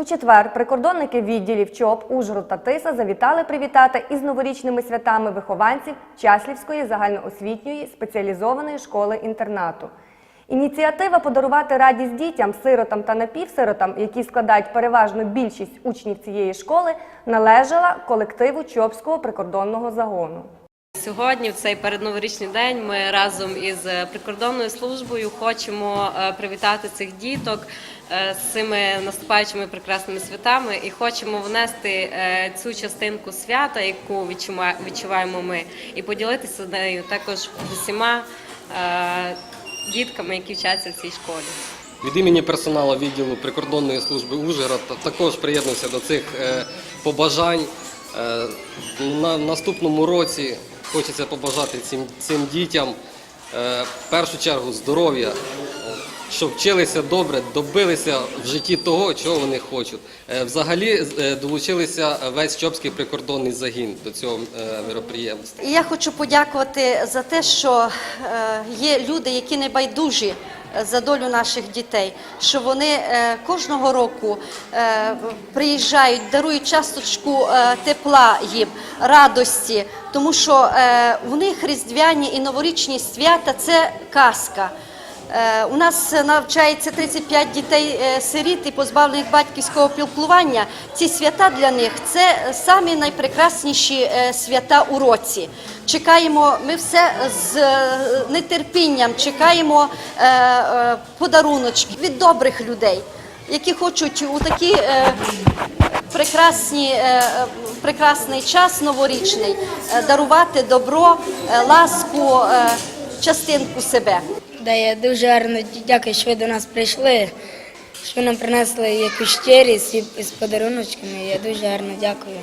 У четвер прикордонники відділів ЧОП, Ужгород та Тиса завітали привітати із новорічними святами вихованців Часлівської загальноосвітньої спеціалізованої школи-інтернату. Ініціатива подарувати радість дітям, сиротам та напівсиротам, які складають переважну більшість учнів цієї школи, належала колективу Чопського прикордонного загону. Сьогодні, в цей передноворічний день, ми разом із е, прикордонною службою хочемо е, привітати цих діток е, з цими наступаючими прекрасними святами і хочемо внести цю частинку свята, яку відчуваємо ми, і поділитися нею також з усіма дітками, які вчаться в цій школі. Від імені персоналу відділу прикордонної служби Ужгород також приєднуюся до цих побажань. На наступному році хочеться побажати цим, цим дітям е, в першу чергу здоров'я, щоб вчилися добре, добилися в житті того, чого вони хочуть. Е, Взагалі е, долучилися весь Чопський прикордонний загін до цього е, мероприємства. Я хочу подякувати за те, що е, є люди, які не байдужі за долю наших дітей, що вони е, кожного року е, приїжджають, дарують часточку е, тепла їм, радості, тому що в них різдвяні і новорічні свята це казка. Е, У нас навчається 35 дітей е, сиріт і позбавлених батьківського піклування. Ці свята для них це самі найпрекрасніші е, свята у році. Чекаємо, ми все з нетерпінням чекаємо подаруночки від добрих людей, які хочуть у такі прекрасні, прекрасний час новорічний дарувати добро, ласку, частинку себе. Да, я дуже гарно дякую, що ви до нас прийшли, що ви нам принесли якусь щирість із подаруночками. Я дуже гарно дякую.